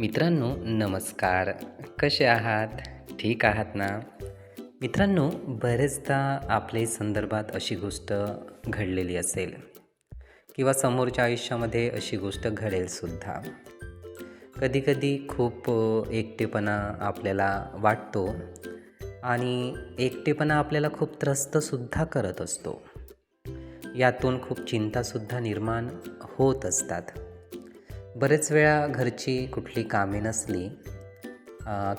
मित्रांनो नमस्कार. कसे आहात? ठीक आहात ना? मित्रांनो बरेचदा आपल्या संदर्भात अशी गोष्ट घडलेली असेल किंवा समोरच्या आयुष्यामध्ये अशी गोष्ट घडेलसुद्धा कधीकधी खूप एकटेपणा आपल्याला वाटतो आणि एकटेपणा आपल्याला खूप त्रस्तसुद्धा करत असतो. यातून खूप चिंतासुद्धा निर्माण होत असतात. बरेच वेळा घरची कुठली कामे नसली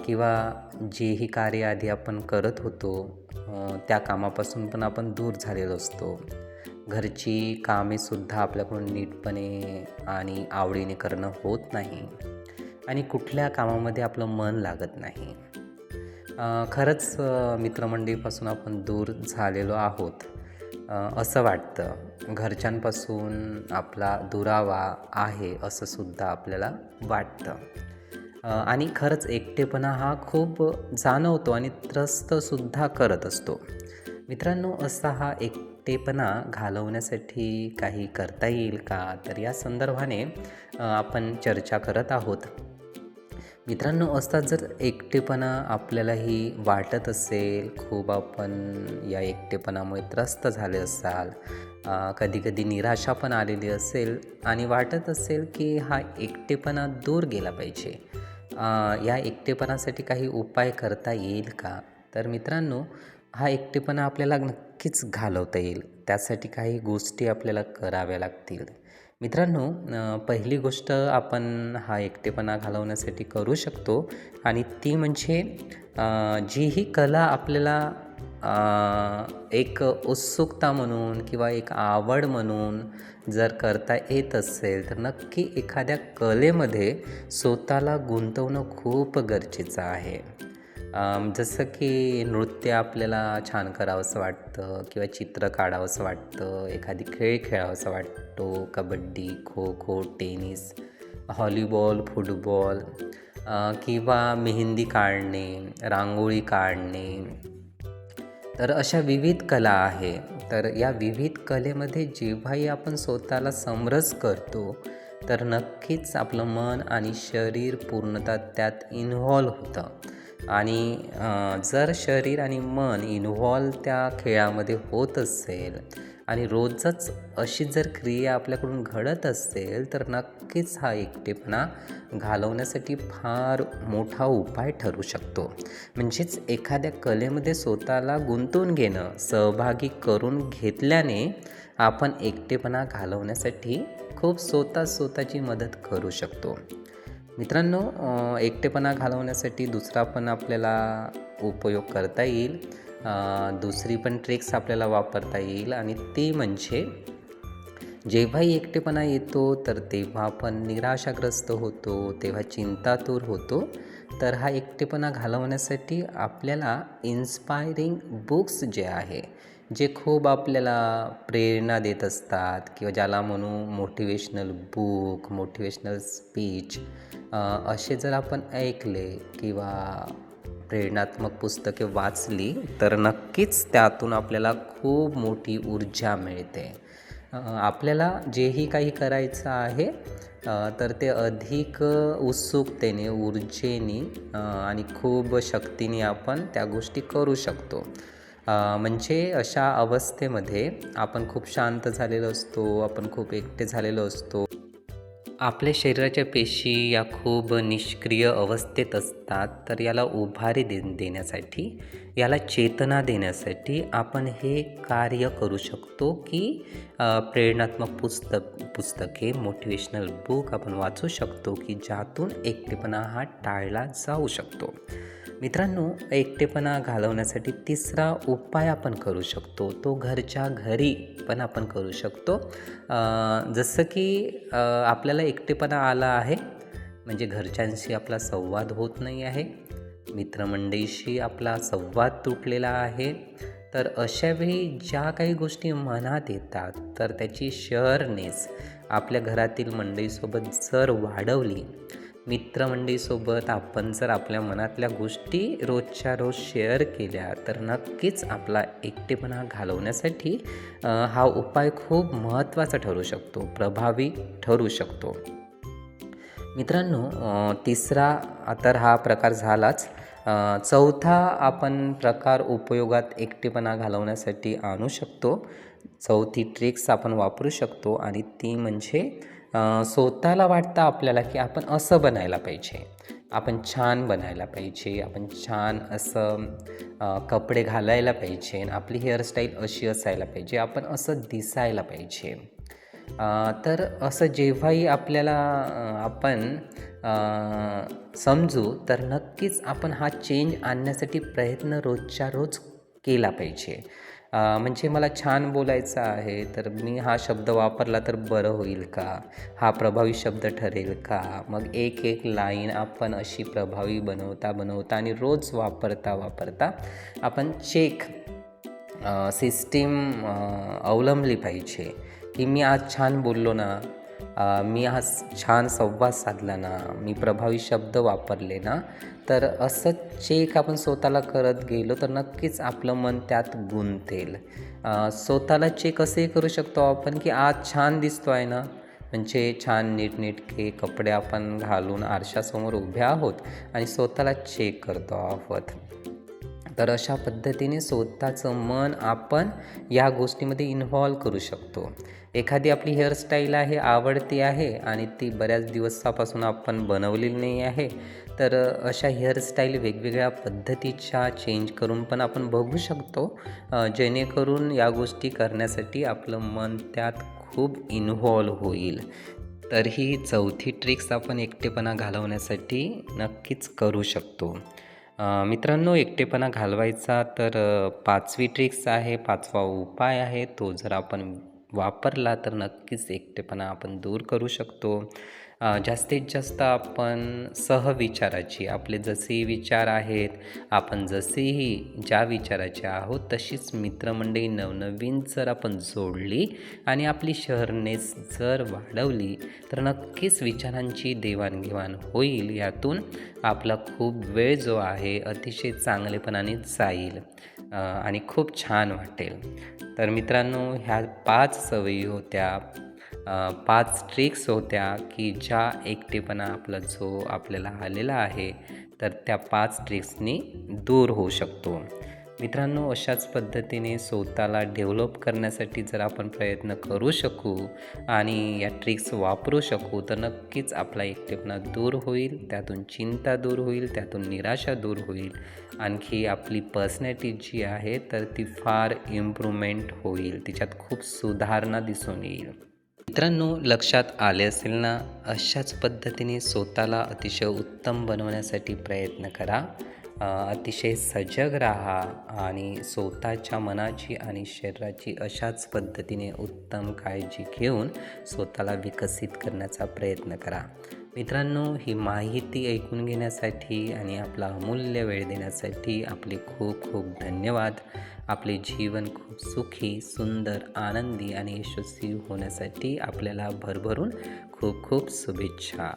किंवा जेही कार्य आधी आपण करत होतो त्या कामापासून पण आपण दूर झालेलो असतो. घरची कामेसुद्धा आपल्याकडून नीटपणे आणि आवडीने करणं होत नाही आणि कुठल्या कामामध्ये आपलं मन लागत नाही. खरंच मित्रमंडळीपासून आपण दूर झालेलो आहोत. असं वाटतं. घरच्यांपासून आपला दुरावा आहे असं सुद्धा आपल्याला वाटतं. आणि खरंच एकटेपणा हा खूप जाणवतो आणि त्रस्तसुद्धा करत असतो. मित्रांनो असा हा एकटेपणा घालवण्यासाठी काही करता येईल का? तर या संदर्भाने आपण चर्चा करत आहोत. मित्रांनो असतात जर एकटेपणा आपल्यालाही वाटत असेल खूप आपण या एकटेपणामुळे त्रस्त झाले असाल कधीकधी निराशा पण आलेली असेल आणि वाटत असेल की हा एकटेपणा दूर गेला पाहिजे. या एकटेपणासाठी काही उपाय करता येईल का? तर मित्रांनो हा एकटेपणा आपल्याला नक्कीच घालवता येईल. त्यासाठी काही गोष्टी आपल्याला कराव्या लागतील. मित्रांनो पहिली गोष्ट आपण हा एकटेपणा घालवण्यासाठी करू शकतो आणि ती म्हणजे जी ही कला आपल्याला एक उत्सुकता म्हणून किंवा एक आवड म्हणून जर करता येत असेल तर नक्की एखाद्या कलेमध्ये स्वतःला गुंतवणं खूप गरजेचं आहे. जसं की नृत्य आपल्याला छान करावंसं वाटतं किंवा चित्र काढावंसं वाटतं एखादी खेळ खेळावासा वाटतो kabaddi kho kho tennis volleyball football किंवा मेहंदी काढणे रांगोळी काढणे. तर अशा विविध कला आहे. तर या विविध कलेमध्ये जेव्हाही आपण स्वतःला समरस करतो तर नक्कीच आपलं मन आणि शरीर पूर्णतः त्यात इन्व्हॉल्व होतं. आणि जर शरीर आणि मन इन्व्हॉल्व त्या खेळामध्ये होत असेल आणि रोजच अशी जर क्रिया आपल्याकडून घडत असेल तर नक्कीच हा एकटेपणा घालवण्यासाठी फार मोठा उपाय ठरू शकतो. म्हणजेच एखाद्या कलेमध्ये स्वतःला गुंतवून घेणं सहभागी करून घेतल्याने आपण एकटेपणा घालवण्यासाठी खूप स्वतः स्वतःची मदत करू शकतो. मित्रांनो एकटेपणा घालवण्यासाठी दुसरा पण आपल्याला उपयोग करता येईल. दुसरी पण ट्रिक्स आपल्याला वापरता येईल आणि ते म्हणजे जेव्हाही एकटेपणा येतो तर तेव्हा आपण निराशाग्रस्त होतो तेव्हा चिंतातूर होतो. तर हा एकटेपणा घालवण्यासाठी आपल्याला इन्स्पायरिंग बुक्स जे आहे जे खूप आपल्याला प्रेरणा देत असतात किंवा ज्याला म्हणू मोटिवेशनल बुक मोटिवेशनल स्पीच असे जर आपण ऐकले किंवा प्रेरणात्मक पुस्तके वाचली तर नक्कीच त्यातून आपल्याला खूप मोठी ऊर्जा मिळते. आपल्याला जेही काही करायचं आहे तर ते अधिक उत्सुकतेने ऊर्जेने आणि खूप शक्तीने आपण त्या गोष्टी करू शकतो. म्हणजे अशा अवस्थेमध्ये आपण खूप शांत झालेलो असतो आपण खूप एकटे झालेलो असतो. आपल्या शरीराच्या पेशी या खूप निष्क्रिय अवस्थेत असतात तर याला उभारी दे देण्यासाठी याला चेतना देण्यासाठी आपण हे कार्य करू शकतो की प्रेरणात्मक पुस्तक पुस्तके मोटिवेशनल बुक आपण वाचू शकतो की ज्यातून एकटेपणा हा टाळला जाऊ शकतो. मित्रांनो एकटेपणा घालवण्यासाठी तिसरा उपाय आपण करू शकतो. तो घरच्या घरी पण आपण करू शकतो. जसं की आपल्याला एकटेपणा आला आहे म्हणजे घरच्यांशी आपला संवाद होत नाही आहे मित्रमंडळीशी आपला संवाद तुटलेला आहे तर अशावेळी ज्या काही गोष्टी मनात येतात तर त्याची शेअरनेस आपल्या घरातील मंडळीसोबत जर वाढवली मित्रमंडळीसोबत आपण जर आपल्या मनातल्या गोष्टी रोजच्या रोज शेअर केल्या तर नक्कीच आपला एकटेपणा घालवण्यासाठी हा उपाय खूप महत्त्वाचा ठरू शकतो प्रभावी ठरू शकतो. मित्रांनो तिसरा तर हा प्रकार झालाच. चौथा आपण प्रकार उपयोगात एकटेपणा घालवण्यासाठी आणू शकतो. चौथी ट्रिक्स आपण वापरू शकतो आणि ती म्हणजे स्वतःला वाटतं आपल्याला की आपण असं बनायला पाहिजे. आपण छान बनायला पाहिजे. आपण छान असं कपडे घालायला पाहिजे. आणि आपली हेअरस्टाईल अशी असायला पाहिजे. आपण असं दिसायला पाहिजे. तर असं जेव्हाही आपल्याला आपण समजू तर नक्कीच आपण हा चेंज आणण्यासाठी प्रयत्न रोजच्या रोज केला पाहिजे. म्हणजे मला छान बोलायचं आहे तर मी हा शब्द वापरला तर बरं होईल का? हा प्रभावी शब्द ठरेल का? मग एक एक लाईन आपण अशी प्रभावी बनवता बनवता आणि रोज वापरता वापरता आपण चेक सिस्टीम अवलंबली पाहिजे. की मी आज छान बोललो ना मी आज छान संवाद साधला ना मी प्रभावी शब्द वापरले ना तर असं चेक आपण स्वतःला करत गेलो तर नक्कीच आपलं मन त्यात गुंतेल. स्वतःला चेक असेही करू शकतो आपण की आज छान दिसतो आहे ना म्हणजे छान नीटनेटके कपडे आपण घालून आरशासमोर उभे आहोत आणि स्वतःला चेक करतो आहोत. तर अशा पद्धतीने स्वतःचं मन आपण या गोष्टीमध्ये इन्व्हॉल्व करू शकतो. एखादी आपली हेअरस्टाईल आहे आवडती आहे आणि ती बऱ्याच दिवसापासून आपण बनवलेली नाही आहे तर अशा हेअरस्टाईल वेगवेगळ्या पद्धतीच्या चेंज करून पण आपण बघू शकतो जेणेकरून या गोष्टी करण्यासाठी आपलं मन त्यात खूप इन्व्हॉल्व होईल. तर ही चौथी ट्रिक्स आपण एकटेपणा घालवण्यासाठी नक्कीच करू शकतो. मित्रांनो एकटेपणा घालवायचा तर पाचवी ट्रिक्स आहे पाचवा उपाय आहे तो जर आपण वापरला तर नक्कीच एकटेपणा आपण दूर करू शकतो. जास्तीत जास्त आपण सहविचाराची आपले जसेही विचार आहेत आपण जसेही ज्या विचाराचे आहोत तशीच मित्रमंडळी नवनवीन जर आपण जोडली आणि आपली शहरनेस जर वाढवली तर नक्कीच विचारांची देवाणघेवाण होईल. यातून आपला खूप वेळ जो आहे अतिशय चांगलेपणाने जाईल. आणि खूप छान वाटेल. तर मित्रांनो ह्या पाच सवयी होत्या. पाच ट्रिक्स होत्या की ज्या एकटेपणा आपला जो आपल्याला आलेला आहे तर त्या पाच ट्रिक्सनी दूर होऊ शकतो. मित्रांनो अशाच पद्धतीने स्वतःला डेव्हलप करण्यासाठी जर आपण प्रयत्न करू शकू आणि या ट्रिक्स वापरू शकू तर नक्कीच आपला एकटेपणा दूर होईल त्यातून चिंता दूर होईल त्यातून निराशा दूर होईल. आणखी आपली पर्सनॅलिटी जी आहे तर ती फार इम्प्रूव्हमेंट होईल तिच्यात खूप सुधारणा दिसून येईल. मित्रांनो लक्षात आले असेल ना अशाच पद्धतीने स्वतःला अतिशय उत्तम बनवण्यासाठी प्रयत्न करा. अतिशय सजग राहा आणि स्वतःच्या मनाची आणि शरीराची अशाच पद्धतीने उत्तम काळजी घेऊन स्वतःला विकसित करण्याचा प्रयत्न करा. मित्रांनो ही माहिती ऐकून घेण्यासाठी आणि आपला अमूल्य वेळ देण्यासाठी आपले खूप खूप धन्यवाद. आपले जीवन खूप सुखी सुंदर आनंदी आणि यशस्वी होण्यासाठी आपल्याला भरभरून खूप खूप शुभेच्छा.